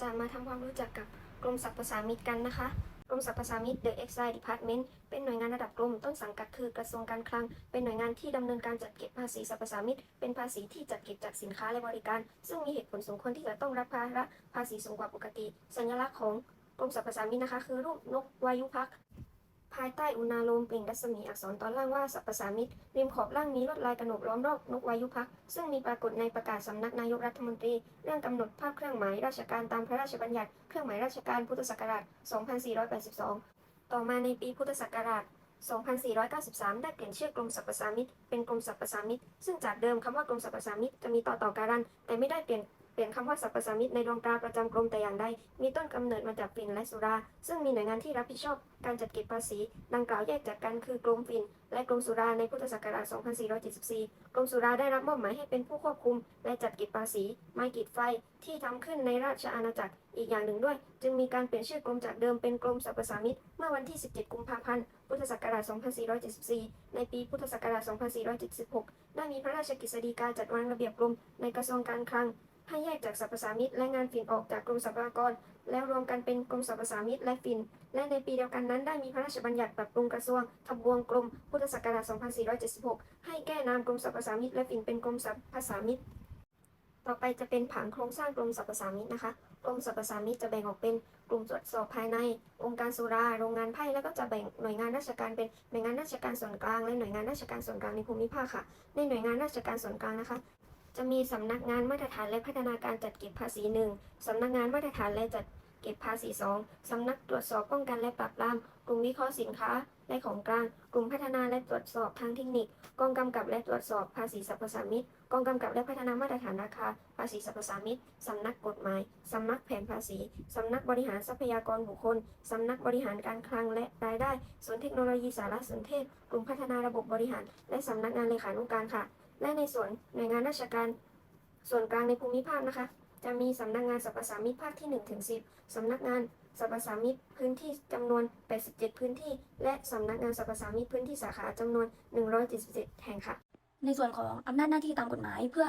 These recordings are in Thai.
จะมาทำความรู้จักกับกรมสรรพสามิตกันนะคะ กรมสรรพสามิต The Excise Department เป็นหน่วยงานระดับกรมต้นสังกัดคือกระทรวงการคลัง เป็นหน่วยงานที่ดำเนินการจัดเก็บภาษีสรรพสามิต เป็นภาษีที่จัดเก็บจากสินค้าและบริการ ซึ่งมีเหตุผลสมควรที่จะต้องรับภาระภาษีสูงกว่าปกติ สัญลักษณ์ของกรมสรรพสามิตนะคะ คือรูปนกวายุพัก ภายใต้อุณาโลมเปล่งรัศมีอักษรตอนล่างว่าสรรพสามิตรริมขอบล่างมีลวดลายกระหนกล้อมรอบนกวายุพัก ซึ่งมีปรากฏในประกาศสำนักนายกรัฐมนตรี เรื่องกำหนดภาพเครื่องหมายราชการตามพระราชบัญญัติเครื่องหมายราชการพุทธศักราช 2482 ต่อมาในปีพุทธศักราช 2493 ได้เปลี่ยนชื่อกรมสรรพสามิตเป็นกรมสรรพสามิตซึ่งจากเดิมคำว่ากรมสรรพสามิตจะมีต่อต่อการันแต่ไม่ได้เปลี่ยน เปลี่ยนคำว่าสรรพสามิตในดวงตราประจำกรมแต่อย่างใด มีต้นกำเนิดมาจากฝิ่นและสุรา ซึ่งมีหน่วยงานที่รับผิดชอบการจัดเก็บภาษี ดังกล่าวแยกจากกันคือกรมฝิ่นและกรมสุราในพุทธศักราช 2474 กรมสุราได้รับมอบหมายให้เป็นผู้ควบคุม และจัดเก็บภาษี ไม้กีดไฟที่ทำขึ้นในราชอาณาจักรอีกอย่างหนึ่งด้วย จึงมีการเปลี่ยนชื่อกรมจากเดิมเป็นกรมสรรพสามิตเมื่อวันที่ 17 กุมภาพันธ์พุทธศักราช 2474 ในปีพุทธศักราช 2476 ได้มีพระราชกฤษฎีกาจัดวางระเบียบกรมในกระทรวงการคลัง ให้แยกจากสรรพสามิตและงานฝิ่นออกจากกรมสรรพากร แล้วรวมกันเป็นกรมสรรพสามิตและฝิ่น และในปีเดียวกันนั้นได้มีพระราชบัญญัติปรับปรุงกระทรวงทบวงกรมพุทธศักราช 2476 ให้แก้นามกรมสรรพสามิตและฝิ่นเป็นกรมสรรพสามิตต่อไปจะเป็นผังโครงสร้างกรมสรรพสามิตนะคะ กรมสรรพสามิตจะแบ่งออกเป็นกลุ่มตรวจสอบภายใน องค์การสุรา โรงงานไพ่แล้วก็จะแบ่งหน่วยงานราชการเป็นหน่วยงานราชการส่วนกลางและหน่วยงานราชการส่วนกลางในภูมิภาคค่ะ ในหน่วยงานราชการส่วนกลางนะคะ จะมีสำนักงานมาตรฐานและพัฒนาการจัดเก็บภาษีหนึ่งสำนักงานมาตรฐานและจัดเก็บภาษีสองสำนักตรวจสอบป้องกันและปราบปราม กลุ่มวิเคราะห์สินค้าและของกลาง กลุ่มพัฒนาและตรวจสอบทางเทคนิค กองกำกับและตรวจสอบภาษีสรรพสามิต กองกำกับและพัฒนามาตรฐานราคา ภาษีสรรพสามิต สำนักกฎหมาย สำนักแผนภาษี สำนักบริหารทรัพยากรบุคคล สำนักบริหารการคลังและรายได้ ศูนย์เทคโนโลยีสารสนเทศ กลุ่มพัฒนาระบบบริหาร และสำนักงานเลขานุการค่ะ และในส่วนหน่วยงานราชการ ส่วนกลางในภูมิภาคนะคะ จะมีสำนักงานสรรพสามิตภาคที่1ถึง10สำนักงานสรรพสามิตพื้นที่จำนวน 87 พื้นที่ และสำนักงานสรรพสามิตพื้นที่สาขาจำนวน 177 แห่งค่ะ ในส่วนของอำนาจหน้าที่ตามกฎหมายเพื่อ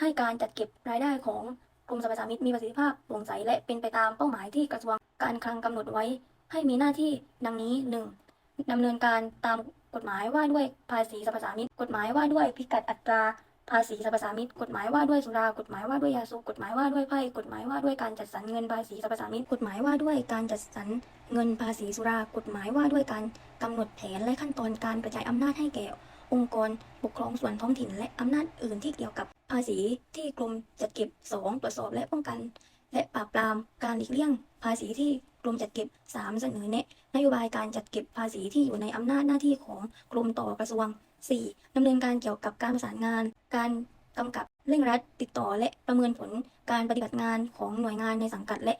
ให้การจัดเก็บรายได้ของกรมสรรพสามิตมีประสิทธิภาพโปร่งใสและเป็นไปตามเป้าหมายที่กระทรวงการคลังกำหนดไว้ ให้มีหน้าที่ดังนี้ 1. ดำเนินการตาม กฎหมายว่าด้วยภาษีสรรพสามิตกฎหมายว่าด้วยพิกัดอัตราภาษีสรรพสามิตกฎหมายว่าด้วยสุรากฎหมายว่าด้วยยาสูบกฎหมายว่าด้วยไพ่กฎหมายว่าด้วยการจัดสรรเงินภาษีสรรพสามิตกฎหมายว่าด้วยการจัดสรรเงินภาษีสุรากฎหมายว่าด้วยการกำหนดแผนและขั้นตอนการกระจายอำนาจให้แก่องค์กรปกครองส่วนท้องถิ่น และอำนาจอื่นที่เกี่ยวกับภาษีที่กรมจัดเก็บ 2. ตรวจสอบและป้องกัน และปราบปรามการหลีกเลี่ยงภาษีที่ รมจัดเก็บ 3. เสนอแนะนโยบายการจัดเก็บภาษีที่อยู่ในอำนาจหน้าที่ของกรมต่อกระทรวง 4. ดำเนินการเกี่ยวกับการประสานงาน การกำกับเร่งรัดติดต่อและประเมินผลการปฏิบัติงานของหน่วยงานในสังกัดและ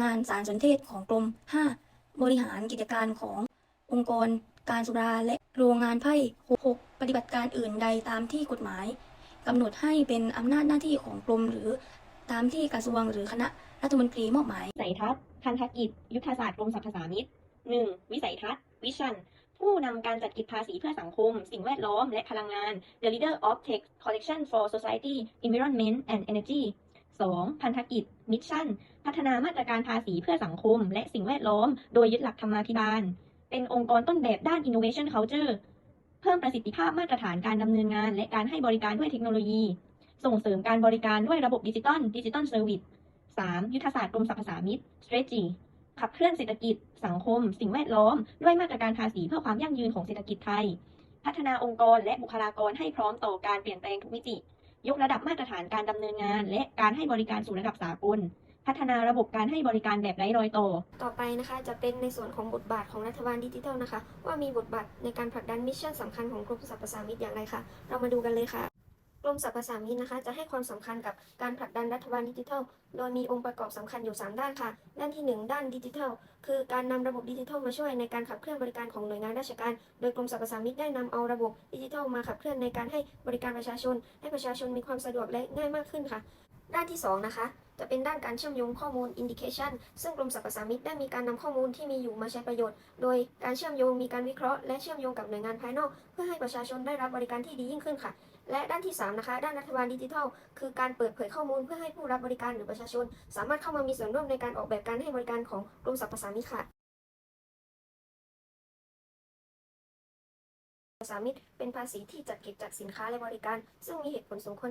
งานสารสนเทศของกรม 5. บริหารกิจการขององค์กร การสุราและโรงงานไพ่ 6. ปฏิบัติการอื่นใดตามที่กฎหมายกำหนดให้เป็นอำนาจหน้าที่ของกรมหรือตามที่กระทรวงหรือคณะรัฐมนตรีมอบหมาย สัยทัศน์ พันธกิจ ยุทธศาสตร์กรมสรรพสามิต 1. วิสัยทัศน์ วิชั่น ผู้นำการจัดก็บภาษีเพื่อสังคม สิ่งแวดล้อม และพลังงาน The Leader of Tech Collection for Society Environment and Energy 2. พันธกิจ มิชชั่น พัฒนามาตรการภาษีเพื่อสังคม และสิ่งแวดล้อม โดยยึดหลักธรรมาภิบาล เป็นองค์กรต้นแบบด้าน Innovation Culture เพิ่มประสิทธิภาพมาตรฐานการดำเนินงาน และการให้บริการด้วยเทคโนโลยี ส่งเสริมการบริการด้วยระบบดิจิตอลดิจิตอลเซอร์วิส 3. ยุทธศาสตร์กรมสรรพสามิต strategy ขับเคลื่อนเศรษฐกิจ สังคม สิ่งแวดล้อม ด้วยมาตรการภาษีเพื่อความยั่งยืนของเศรษฐกิจไทย พัฒนาองค์กรและบุคลากรให้พร้อมต่อการเปลี่ยนแปลงทุกมิติ ยกระดับมาตรฐานการดำเนินงาน และการให้บริการสู่ระดับสากล พัฒนาระบบการให้บริการแบบไร้รอยต่อ ต่อไปนะคะจะเป็นในส่วนของบทบาทของรัฐบาลดิจิทัลนะคะ ว่ามีบทบาทในการผลักดันมิชชั่นสำคัญของกรมสรรพสามิตอย่างไรคะเรามาดูกันเลยค่ะ กรมสรรพสามิตนะคะจะให้ความสำคัญกับการผลักดันรัฐบาลดิจิทัล โดยมีองค์ประกอบสำคัญอยู่ 3 ด้านค่ะ ด้านที่ 1 ด้านดิจิทัล คือการนำระบบดิจิทัลมาช่วยในการขับเคลื่อนบริการของหน่วยงานราชการ โดยกรมสรรพสามิตได้นำเอาระบบดิจิทัลมาขับเคลื่อนในการให้บริการประชาชน ให้ประชาชนมีความสะดวกและง่ายมากขึ้นค่ะ ด้านที่2นะคะ จะเป็นด้านการเชื่อมโยงข้อมูล indication ซึ่งกรมสรรพสามิตได้มีการนำข้อมูลที่มีอยู่มาใช้ประโยชน์ โดยการเชื่อมโยงมีการวิเคราะห์และเชื่อมโยงกับหน่วยงานภายนอก เพื่อให้ประชาชนได้รับบริการที่ดียิ่งขึ้นค่ะ และด้านที่ 3 นะคะ ด้านรัฐบาลดิจิทัล คือการเปิดเผยข้อมูลเพื่อให้ผู้รับบริการหรือประชาชน สามารถเข้ามามีส่วนร่วมในการออกแบบการให้บริการของกรมสรรพสามิตค่ะสามิตเป็นภาษีที่จัดเก็บจากสินค้าและบริการ ซึ่งมีเหตุผลสมควร